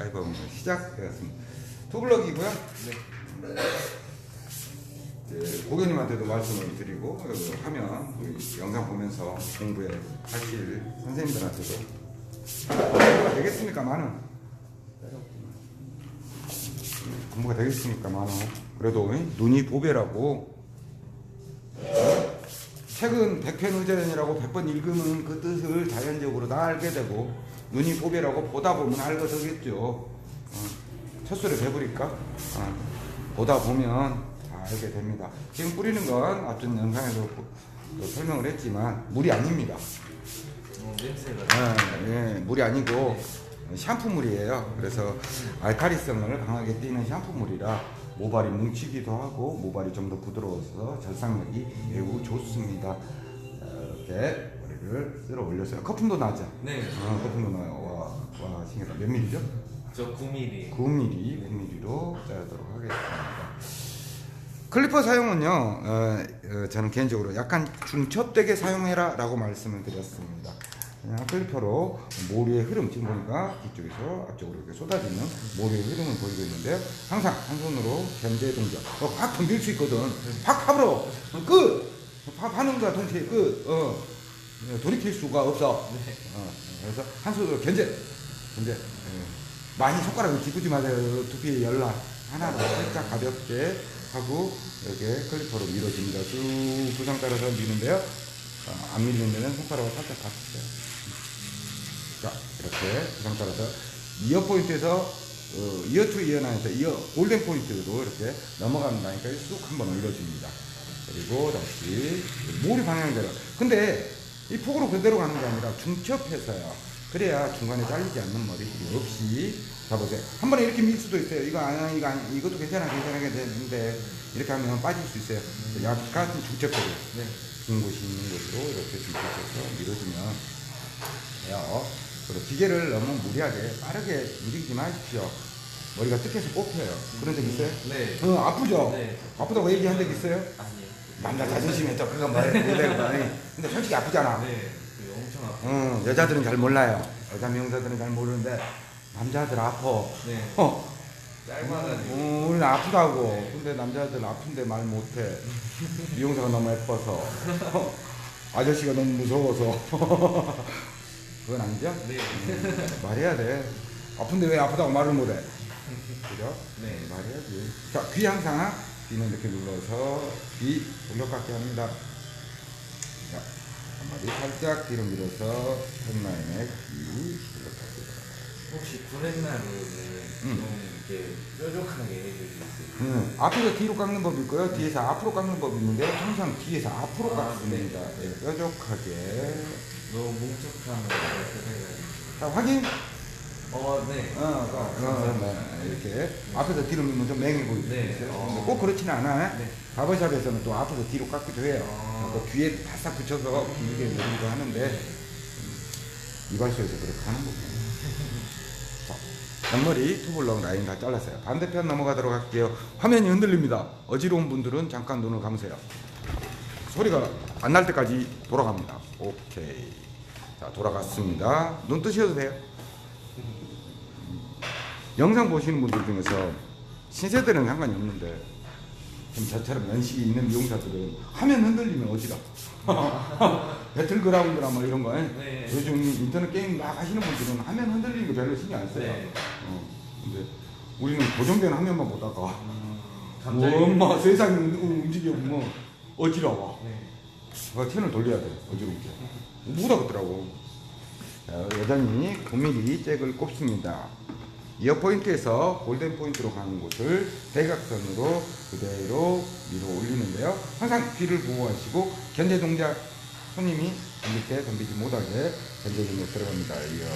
앨범 시작되었습니다. 투블럭이고요. 네. 이제 고객님한테도 말씀을 드리고 하면 우리 영상 보면서 공부해 하실 선생님들한테도 공부가 되겠습니까 많은 공부가 되겠습니까 많은 그래도 눈이 보배라고 책은 백편 의전이라고 백번 읽으면 그 뜻을 자연적으로 다 알게 되고 눈이 보배라고 보다 보면 알게 되겠죠. 어, 첫술에 배부릴까? 어, 보다 보면 다 알게 됩니다. 지금 뿌리는 건 앞전 보- 또 설명을 했지만 물이 아닙니다. 어, 냄새가. 예, 예, 물이 아니고 샴푸물이에요. 그래서 알카리성을 강하게 띠는 샴푸물이라 모발이 뭉치기도 하고 모발이 좀 더 부드러워서 절상력이 매우 좋습니다. 자, 이렇게 머리를 쓸어 올렸어요. 거품도 나죠? 네. 어, 거품도 나요. 와, 와, 신기하다. 몇 밀리죠? 저 9mm. 9mm, 9mm로 자르도록 하겠습니다. 클리퍼 사용은요, 어, 어, 저는 개인적으로 약간 중첩되게 사용해라 라고 말씀을 드렸습니다. 그냥 클리퍼로 모리의 흐름, 지금 보니까 뒤쪽에서 앞쪽으로 이렇게 쏟아지는 모리의 흐름을 보이고 있는데요. 항상 한 손으로 견제 동작. 어, 확 덤빌 수 있거든. 확 파버려. 끝! 파, 파는 거와 동시에 끝. 어, 돌이킬 수가 없어. 어, 그래서 한 손으로 견제. 견제. 예. 많이 손가락을 짚지 마세요. 두피 열나 하나로 살짝 가볍게 하고 이렇게 클리퍼로 밀어줍니다. 쭉 부상 따라서 미는데요. 어, 안 밀리는 데는 손가락을 살짝 가주세요. 자 이렇게 부상 따라서 이어 포인트에서 어, 이어 투 이어 나에서 이어 골든 포인트로 이렇게 넘어간다니까 쑥 한번 올려줍니다. 그리고 다시 모리 방향대로. 근데 이 폭으로 그대로 가는 게 아니라 중첩해서요. 그래야 중간에 잘리지 않는 머리들이 없이 잡으세요. 한 번에 이렇게 밀 수도 있어요. 이거 아니야, 이거 아니야, 이것도 괜찮아, 괜찮아, 되는데 이렇게 하면 빠질 수 있어요. 약간 중첩되고 네. 긴 곳이 있는 곳으로 이렇게 중첩해서 밀어주면 돼요. 그리고 기계를 너무 무리하게 빠르게 움직이지 마십시오. 머리가 뜯겨서 뽑혀요. 그런 적 있어요? 네. 어, 아프죠? 네. 아프다고 얘기한 적 있어요? 아니에요. 남자 자존심에 또 그거 말해 못해요. 근데 솔직히 아프잖아. 네. 그 엄청 아파. 응, 여자들은 잘 몰라요. 여자 미용사들은 잘 모르는데 남자들 아파. 네. 어, 짧아가지고. 어, 우리는 아프다고. 근데 남자들 아픈데 말 못해. 미용사가 너무 예뻐서. 어, 아저씨가 너무 무서워서. 그건 아니죠? 네. 음, 말해야 돼. 아픈데 왜 아프다고 말을 못해? 그죠? 네. 말해야지. 자, 귀 항상 귀는 이렇게 눌러서 귀 돌려깎게 합니다. 자, 한마디 살짝 뒤로 밀어서 펜라인에 귀 돌려깎게. 혹시 구렛나루는 음. 좀 이렇게 뾰족하게 해줄 수 있어요? 음, 앞에서 뒤로 깎는 법이 있고요. 뒤에서 앞으로 깎는 법이 있는데 항상 뒤에서 앞으로 아, 깎습니다. 네. 예, 뾰족하게. 너무 뭉툭하면 이렇게 해가지고. 자, 확인. 어, 네. 어, 어, 어, 네, 이렇게 앞에서 뒤로 밀면 좀 맹해 보이죠. 네. 근데 어. 꼭 그렇지는 않아. 네. 바버샵에서는 또 앞에서 뒤로 깎기도 해요. 어. 그 뒤에 바싹 붙여서 길게 내리기도 하는데 음, 이발소에서 그렇게 하는 거고. 자, 옆머리 투블럭 라인 다 잘랐어요. 반대편 넘어가도록 할게요. 화면이 흔들립니다. 어지러운 분들은 잠깐 눈을 감으세요. 소리가 안 날 때까지 돌아갑니다. 오케이. 자, 돌아갔습니다. 눈 뜨셔도 돼요. 영상 보시는 분들 중에서 신세대는 상관이 없는데 좀 저처럼 연식이 있는 미용사들은 화면 흔들리면 어지러. 배틀그라운드나 뭐 이런 거. 네. 요즘 인터넷 게임 막 하시는 분들은 화면 흔들리는 거 별로 신경 안 써요. 네. 어, 근데 우리는 고정된 화면만 보다가 갑자기. 엄마 세상이 움- 움직여 뭐 어지러워. 네. 그 채널 돌려야 돼. 어지럽게. 못 하겠더라고. 자, 여전히 9mm 잭을 꼽습니다. 이어 포인트에서 골든 포인트로 가는 곳을 대각선으로 그대로 밀어 올리는데요. 항상 귀를 보호하시고 견제 동작 손님이 때 덤비지 못하게 견제 동작 들어갑니다. 이어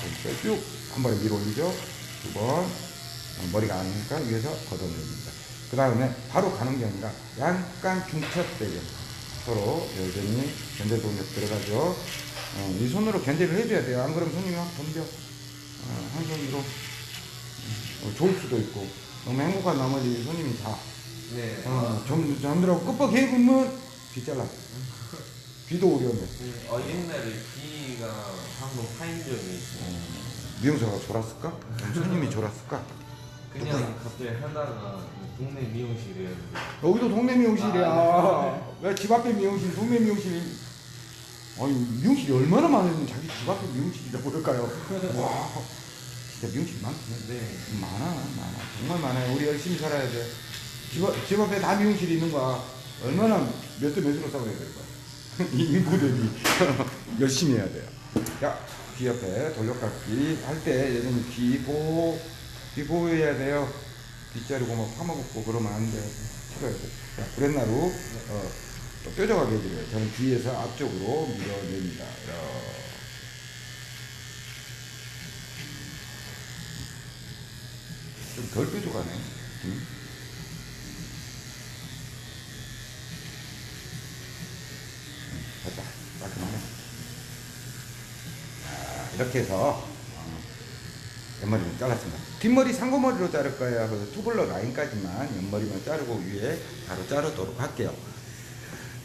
포인트 쭉한 번에 밀어 올리죠. 두 번. 어, 머리가 안 오니까 위에서 걷어냅니다. 그 다음에 바로 가는 게 아니라 약간 중첩되게 서로 여전히 견제 동작 들어가죠. 어, 이 손으로 견제를 해줘야 돼요. 안 그러면 손님이 확 덤벼. 어, 한 손으로 어, 좋을 수도 있고 너무 행복한 나머지 손님이 자. 네. 어, 점, 잠들하고 끄뻑 해보면 귀 잘라. 귀도 오려면. 어, 옛날에 귀가 한번 파인 적이 있어요. 어, 미용사가 졸았을까? 손님이 졸았을까? 그냥 갑자기 하다가 동네 미용실이었는데 여기도 동네 미용실이야. 아, 왜집 앞에 미용실, 동네 미용실. 아니, 미용실이 얼마나 많으면 자기 집 앞에 미용실이라고 그럴까요? 와, 진짜 미용실 많네. 네. 많아, 많아. 정말 많아요. 우리 열심히 살아야 돼. 집, 앞- 집 앞에 다 미용실이 있는 거야. 얼마나 몇 대 몇으로 싸워야 될까? 이 인구 대비 열심히 해야 돼요. 야, 귀 옆에 돌려깎기 할때 예전에 귀 보호, 귀 보호해야 돼요. 귀 자르고 막 파먹고 그러면 안 돼. 치료해야 돼. 자, 브렛나루, 어, 또 뾰족하게 해드려요. 저는 뒤에서 앞쪽으로 밀어냅니다. 이렇게. 좀덜 뾰족하네. 음. 음, 됐다. 깔끔하네. 자, 이렇게 해서 어, 옆머리를 잘랐습니다. 뒷머리 상고머리로 자를 거예요. 그래서 투블러 라인까지만 옆머리만 자르고 위에 바로 자르도록 할게요.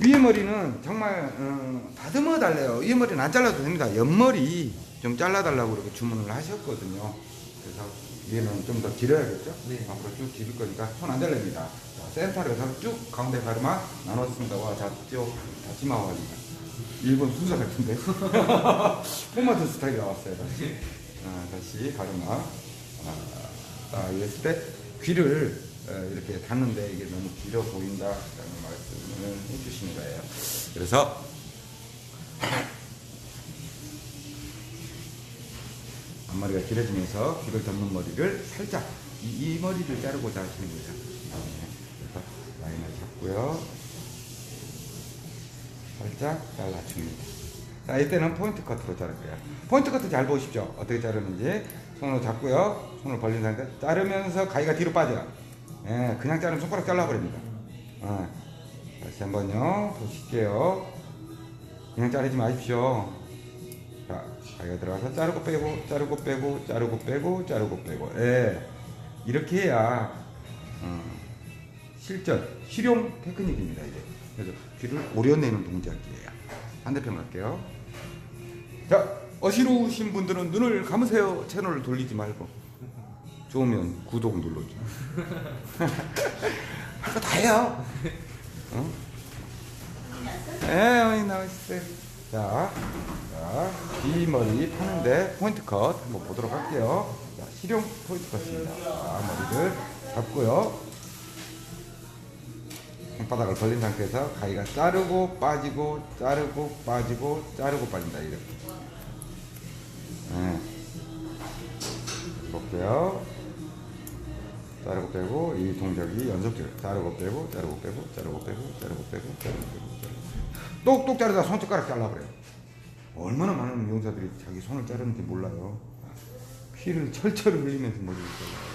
위에 머리는 정말 어, 다듬어 달래요. 위에 머리는 안 잘라도 됩니다. 옆머리 좀 잘라달라고 그렇게 주문을 하셨거든요. 그래서 위에는 좀 더 길어야겠죠? 네. 앞으로 쭉 길을 거니까 손 안 잘립니다. 자, 센터로 해서 쭉 가운데 가르마 나눴습니다. 와, 자, 쭉 다치마와입니다. 일본 순서 같은데? 포마드 스타일이 나왔어요. 다시. 아, 다시 가르마. 아, 자, 이랬을 때 귀를 어, 이렇게 닿는데 이게 너무 길어 보인다라는 말씀을 해주신 거예요. 그래서 앞머리가 길어지면서 귀를 덮는 머리를 살짝 이, 이 머리를 자르고자 하시는 거죠. 네. 그래서 라인을 잡고요. 살짝 잘라줍니다. 자, 이때는 포인트 커트로 자를 거예요. 포인트 커트 잘 보십시오. 어떻게 자르는지. 손으로 잡고요. 손을 벌린 상태. 자르면서 가위가 뒤로 빠져요. 예, 그냥 자르면 손가락 잘라버립니다. 어. 다시 한번요. 보실게요. 그냥 자르지 마십시오. 자, 가위가 들어가서 자르고 빼고, 자르고 빼고, 자르고 빼고, 자르고 빼고. 예. 이렇게 해야, 어, 실전, 실용 테크닉입니다, 이제. 그래서 귀를 오려내는 동작이에요. 반대편 갈게요. 자, 어지러우신 분들은 눈을 감으세요. 채널을 돌리지 말고. 좋으면 구독 눌러줘. 할거 다 해요. 어? 예, 어머니 나오셨어요. 자, 자, 뒷머리 파는데 포인트 컷 한번 보도록 할게요. 자, 실용 포인트 컷입니다. 자, 머리를 잡고요. 손바닥을 벌린 상태에서 가위가 자르고 빠지고 자르고 빠지고 자르고 빠진다 이렇게. 네. 볼게요. 자르고 빼고 이 동작이 연속적으로 자르고 빼고 자르고 빼고 자르고 빼고 자르고 빼고 자르고 빼고 자르고 똑똑 자르다 손톱가락 잘라버려요. 얼마나 많은 미용사들이 자기 손을 자르는지 몰라요. 피를 철철 흘리면서 머리를 잘라요.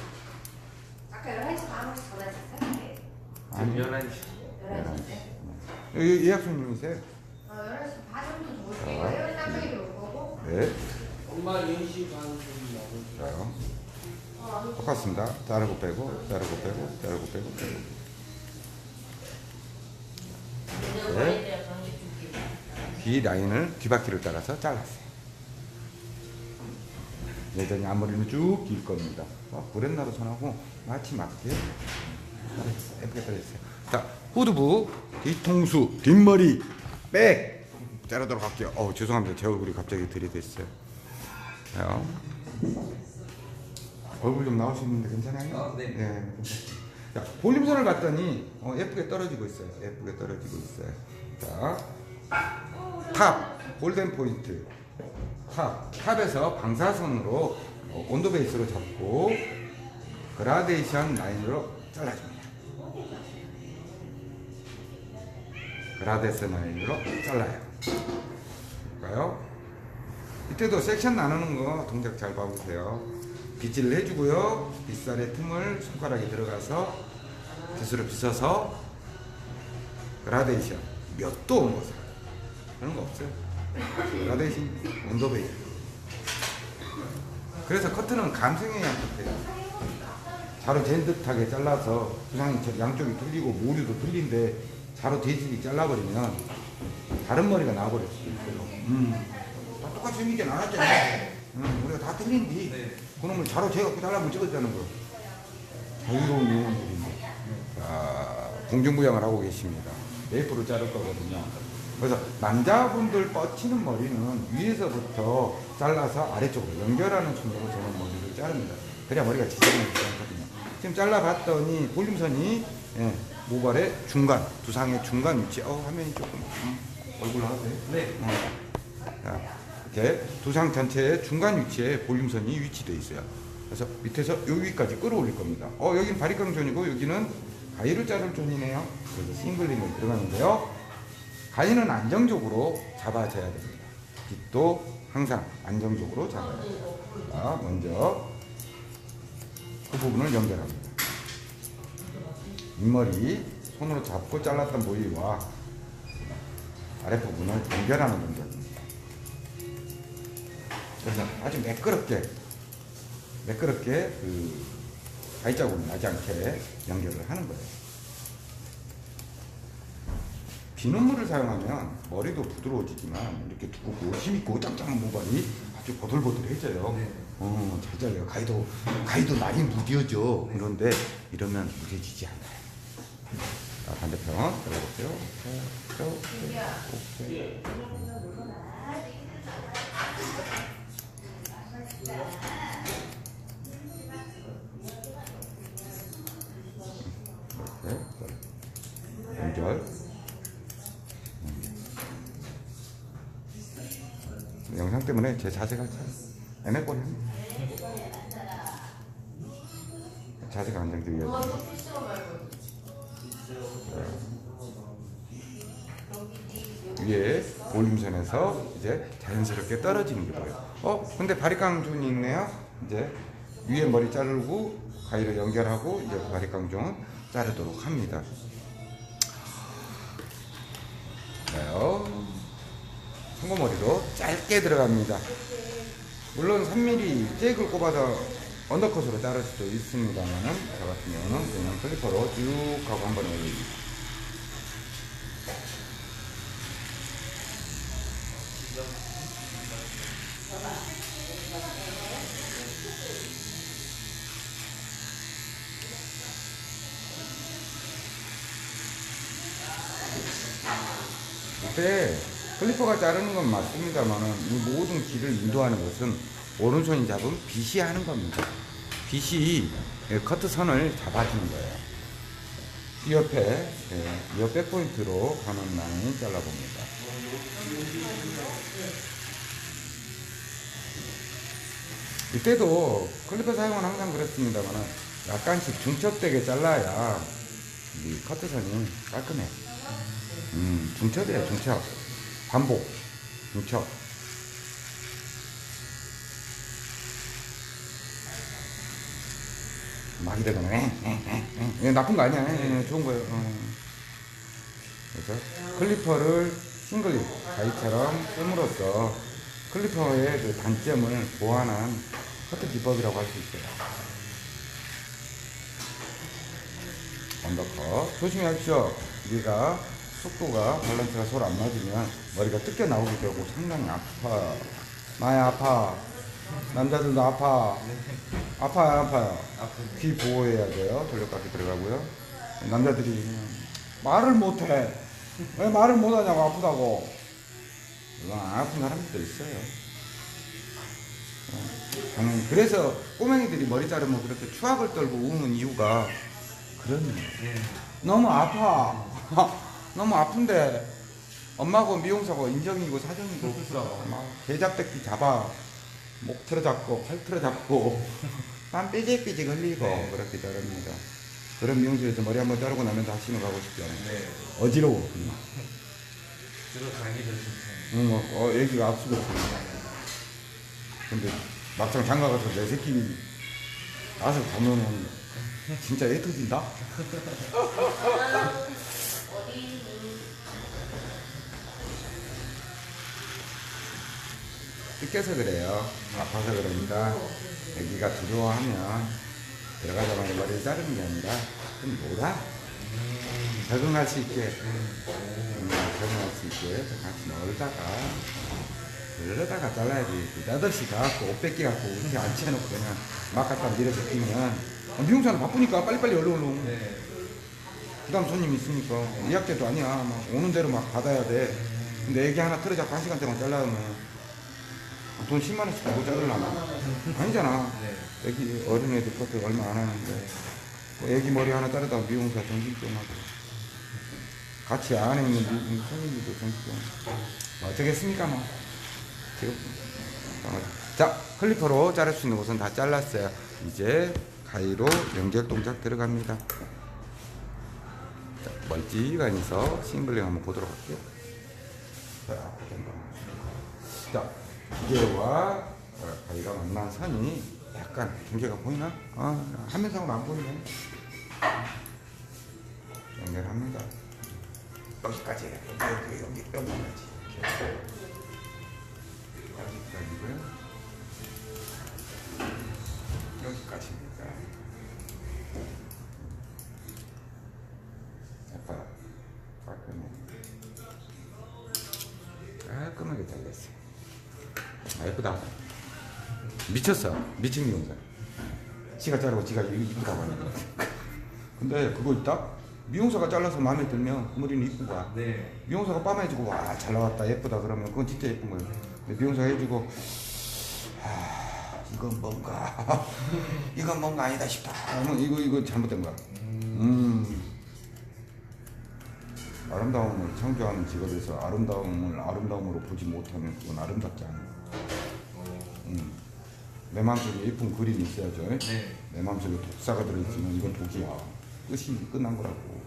아까 11시 반으로 전화했었어요? 지금 아니, 11시 11시. 여기 예약 손님이세요? 어, 11시 반 정도 올 거예요. 쌍둥이도 올 거고. 네. 엄마 10시 반 정도 나오죠. 똑같습니다. 자르고 빼고, 자르고 빼고, 자르고 빼고, 빼고. 네. 귀 라인을 뒤바퀴를 따라서 잘랐어요. 여전히 앞머리는 쭉 길 겁니다. 어, 브랜나루 손하고 마치 맞게. 예쁘게 잘했어요. 자, 후두부, 뒤통수, 뒷머리, 백 자르도록 할게요. 어, 죄송합니다. 제 얼굴이 갑자기 들이댔어요. 자, 얼굴 좀 나올 수 있는데 괜찮아요? 아, 네. 괜찮습니다. 자, 볼륨선을 봤더니 어, 예쁘게 떨어지고 있어요. 예쁘게 떨어지고 있어요. 자, 탑 골든 포인트. 탑 탑에서 방사선으로 어, 온도 베이스로 잡고 그라데이션 라인으로 잘라줍니다. 그라데이션 라인으로 잘라요. 볼까요? 이때도 섹션 나누는 거 동작 잘 봐보세요. 빗질을 해주고요. 빗살의 틈을 손가락에 들어가서 빗으로 빗어서 그라데이션 몇 도온 것을 그런 거 없어요. 그라데이션 온도 베이스. 그래서 커트는 감성의 양끝이에요. 자로 된 듯하게 잘라서 구상이 저- 양쪽이 틀리고 모류도 틀린데 자로 대지이 잘라버리면 다른 머리가 나와버릴 수 있어요. 음. 다 똑같이 생기게 나왔잖아요. 응, 우리가 다 틀린디. 네. 그놈을 자로 재갖고 달라면 찍었다는 거. 자유로운 영혼들인데. 자, 공중부양을 하고 계십니다. 메이프로 자를 거거든요. 그래서 남자분들 뻗치는 머리는 위에서부터 잘라서 아래쪽으로 연결하는 순서로 저는 머리를 자릅니다. 그래야 머리가 지저분하지 않거든요. 지금 잘라봤더니 볼륨선이 예, 모발의 중간, 두상의 중간 위치. 어, 화면이 조금 음, 얼굴 나가세요? 네. 어. 자, 이렇게 두상 전체의 중간 위치에 볼륨선이 위치되어 있어요. 그래서 밑에서 여기까지 끌어올릴 겁니다. 어, 여기는 바리깡 존이고 여기는 가위를 자를 존이네요. 그래서 싱글링을 들어가는데요. 가위는 안정적으로 잡아줘야 됩니다. 빗도 항상 안정적으로 잡아야. 자, 먼저 그 부분을 연결합니다. 윗머리 손으로 잡고 잘랐던 부위와 아랫부분을 연결하는 동작입니다. 그래서 아주 매끄럽게 매끄럽게 그 가위자국이 나지 않게 연결을 하는 거예요. 비눗물을 사용하면 머리도 부드러워지지만 이렇게 두껍고 힘있고 짱짱한 모발이 아주 보들보들해져요. 네. 어, 잘 잘려요. 가위도 가위도 많이 무뎌져. 그런데 이러면 무뎌지지 않아요. 자, 반대편. 자, 자, 오케이. 이렇게 연결. 영상 때문에 제 자세가 합니다. 자세가 위해서. 위에 볼륨선에서 이제 자연스럽게 떨어지는 게 보여요. 어? 근데 바리깡존이 있네요. 이제 위에 머리 자르고 가위로 연결하고 이제 바리깡존 자르도록 합니다. 네, 송고머리도 짧게 들어갑니다. 물론 3mm 잭을 꼽아서 언더컷으로 자를 수도 있습니다만은 저 같은 경우는 그냥 클리퍼로 쭉 하고 한번 올립니다. 이때 클리퍼가 자르는 건 맞습니다만은 이 모든 길을 인도하는 것은 오른손이 잡은 빗이 하는 겁니다. 빗이 예, 커트 선을 잡아주는 거예요. 이 옆에 예, 이 옆에 포인트로 가는 라인 잘라봅니다. 이때도 클리퍼 사용은 항상 그렇습니다만은 약간씩 중첩되게 잘라야 이 커트선이 깔끔해. 음, 중첩이에요, 중첩. 반복, 중첩. 막 이러거나, 에, 에, 나쁜 거 아니야. 좋은 거예요. 어. 그래서 클리퍼를 싱글립 가위처럼 씀으로써 클리퍼의 그 단점을 보완한 커트 기법이라고 할 수 있어요. 언더컷. 조심히 하십시오. 우리가 속도가 밸런스가 서로 안 맞으면 머리가 뜯겨 나오게 되고 상당히 아파. 많이 아파. 남자들도 아파. 아파요, 아파요. 귀 보호해야 돼요. 돌려깎기 들어가고요. 남자들이 말을 못해. 왜 말을 못하냐고 아프다고. 물론 안 아픈 사람들도 있어요. 어, 저는 그래서 꼬맹이들이 머리 자르면 그렇게 추악을 떨고 우는 이유가 그런 이유예요. 네. 너무 아파. 너무 아픈데 엄마고 미용사고 인정이고 사정이고. 막 개잡대기 잡아 목 틀어 잡고 팔 틀어 잡고 땀 삐직삐직 흘리고 네. 그렇게 자릅니다. 그런 미용실에서 머리 한번 자르고 나면 다시는 가고 싶지 않아요. 네. 어지러워. 들어가기 전에 응, 어, 어, 애기가 앞서고 있어. 근데 막상 장가 가서 내 새끼 나서 가면은 진짜 애 터진다? 뜯겨서 그래요. 아파서 그러니까 애기가 두려워하면 들어가자마자 머리를 자르는 게 아니라 좀 놀아. 적응할 수 있게. 음, 적응할 수 있게 같이 놀다가 그러다가 잘라야지. 나덟시 가갖고 옷 뺏기 갖고 이렇게 안 채놓고 그냥 막 갖다 밀어서 끼면 어, 미용사는 바쁘니까 빨리빨리 얼른 얼른. 네. 그 다음 손님 있으니까 예약제도 아니야. 막 오는 대로 막 받아야 돼. 근데 애기 하나 틀어잡고 한 시간 동안 잘라면 돈 10만 원씩 주고 자르려나? 아니잖아. 네. 애기 어린애들 것도 얼마 안 하는데. 뭐 애기 머리 하나 자르다가 미용사 정신 좀 하고. 같이 안에 있는 미- 손님들도 정신 좀 하고. 어쩌겠습니까 뭐? 지금 어, 자. 클리퍼로 자를 수 있는 곳은 다 잘랐어요. 이제 가위로 연결 동작 들어갑니다. 자, 멀찌감해서 싱글링 한번 보도록 할게요. 자, 자 기계와 어, 가위가 만난 선이 약간 경계가 보이나? 아, 화면상으로 안 보이네. 연결합니다. 여기까지. 여기, 여기, 여기, 여기까지. 여기까지고요. 여기까지입니다. 약간 깔끔해. 깔끔하게 잘렸어요. 아, 예쁘다. 미쳤어. 미친 미용사. 지가 자르고 지가 이쁘다고 하는 거. 근데 그거 있다? 미용사가 잘라서 마음에 들면 그 머리는 이쁜 거야. 네. 미용사가 빠마해주고 와 잘 나왔다 예쁘다 그러면 그건 진짜 예쁜 거예요. 근데 미용사가 해주고 하, 이건 뭔가 이건 뭔가 아니다 싶다. 이거 이거 잘못된 거야. 음. 아름다움을 창조하는 직업에서 아름다움을 아름다움으로 보지 못하면 그건 아름답지 않아. 어, 음. 내 마음속에 예쁜 그림이 있어야죠. 네. 내 마음속에 독사가 들어있으면 이건 독이야. 끝이 끝난 거라고.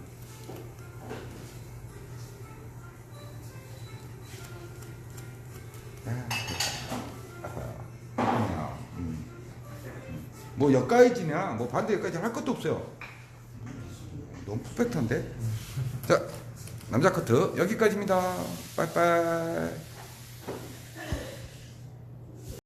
아. 음. 음. 뭐 여기까지냐, 뭐 반대 여기까지 할 것도 없어요. 너무 퍼펙트한데? 자, 남자 커트 여기까지입니다. 빠이빠이.